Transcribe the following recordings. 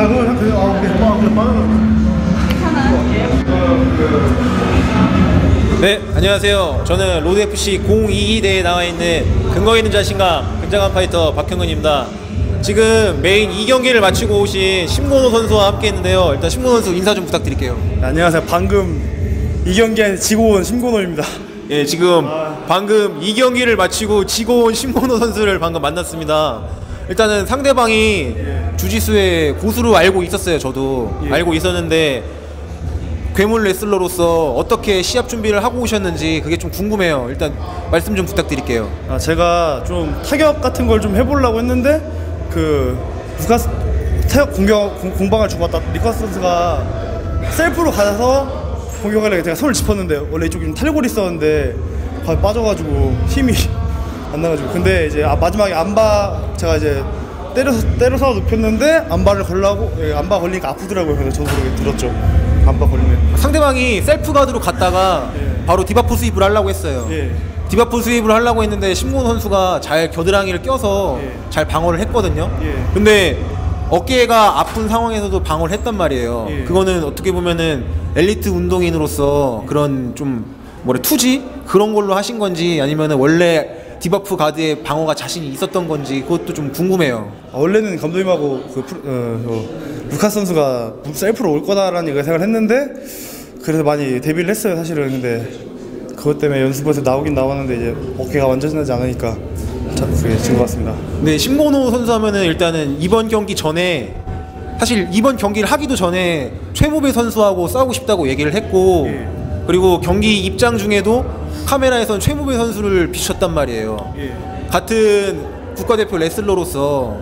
나 그거 생각해. 아, 우리 그, 네, 안녕하세요. 저는 로드FC 022대에 나와 있는 근거 있는 자신감, 굉장한 파이터 박형근입니다. 지금 메인 2경기를 마치고 오신 심건호 선수와 함께 했는데요. 일단 심건호 선수 인사 좀 부탁드릴게요. 네, 안녕하세요. 방금 2경기에 지고 온 심건호입니다. 예, 지금 방금 2경기를 마치고 지고 온 심건호 선수를 방금 만났습니다. 일단은 상대방이 주짓수의 고수로 알고 있었어요, 저도. 예. 알고 있었는데 괴물 레슬러로서 어떻게 시합 준비를 하고 오셨는지 그게 좀 궁금해요. 일단 말씀 좀 부탁드릴게요. 아, 제가 좀 타격 같은 걸 좀 해보려고 했는데 그 루카스 타격 공격 공, 공방을 주고 왔다 니커스 선수가 셀프로 가서 공격하려고 제가 손을 짚었는데 원래 이쪽에 좀 탈골이 있었는데 거의 빠져가지고 힘이 안 나가지고 근데 이제 아, 마지막에 안바 제가 이제 때려서 때려서 눕혔는데 안바를 걸라고 예, 안바 걸리니까 아프더라고요. 그래서 저도 그렇게 들었죠. 안바 걸리면 상대방이 셀프 가드로 갔다가 예. 바로 디바프 스윕을 하려고 했어요. 예. 디바프 스윕을 하려고 했는데 심건 선수가 잘 겨드랑이를 껴서 예. 잘 방어를 했거든요. 예. 근데 어깨가 아픈 상황에서도 방어를 했단 말이에요. 예. 그거는 어떻게 보면은 엘리트 운동인으로서 그런 좀 뭐래 투지 그런 걸로 하신 건지 아니면은 원래 디바프 가드에 방어가 자신이 있었던 건지 그것도 좀 궁금해요. 아, 원래는 감독님하고 그 프로- 어, 어, 루카스 선수가 셀프로 올 거다라는 얘기를 생각을 했는데 그래서 많이 데뷔를 했어요 사실은 근데 그것 때문에 연습에서 나오긴 나왔는데 이제 어깨가 완전하지 않으니까 참 그게 진것 같습니다. 네, 심건호 선수 하면은 일단은 이번 경기 전에 사실 이번 경기를 하기도 전에 최무배 선수하고 싸우고 싶다고 얘기를 했고 예. 그리고 경기 입장 중에도 카메라에선 최무배 선수를 비쳤단 말이에요. 예. 같은 국가대표 레슬러로서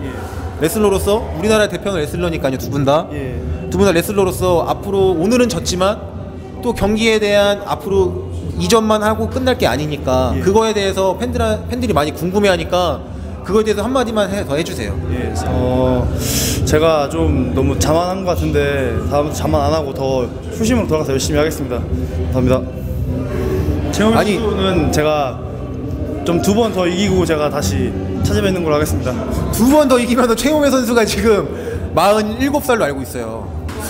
레슬러로서 우리나라 대표는 레슬러니까요 두 분 다. 예. 두분 다 레슬러로서 앞으로 오늘은 졌지만 또 경기에 대한 앞으로 이전만 하고 끝날 게 아니니까 예. 그거에 대해서 팬들 팬들이 많이 궁금해하니까 그거에 대해서 한 마디만 해, 더 해주세요. 예, 어, 제가 좀 너무 자만한 것 같은데 다음부터 자만 안 하고 더 수심으로 돌아가서 열심히 하겠습니다. 감사합니다. 최영 아니- 선수는 제가 좀 두 번 더 이기고 제가 다시 찾아뵙는 걸로 하겠습니다. 두 번 더 이기면 최호매 선수가 지금 47살로 알고 있어요.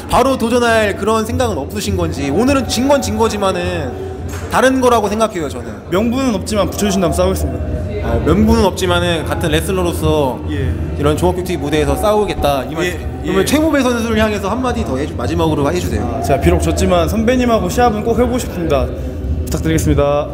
바로 도전할 그런 생각은 없으신 건지 오늘은 진 건 진 거지만은 다른 거라고 생각해요 저는. 명분은 없지만 붙여주신다면 싸우겠습니다. 어, 명분은 없지만은 같은 레슬러로서 예. 이런 종합격투기 무대에서 싸우겠다 이 말씀. 예, 그러면 예. 최고배 선수를 향해서 한 마디 더 해주, 마지막으로 해주세요. 제가 비록 졌지만 선배님하고 시합은 꼭 해보고 싶습니다. 부탁드리겠습니다.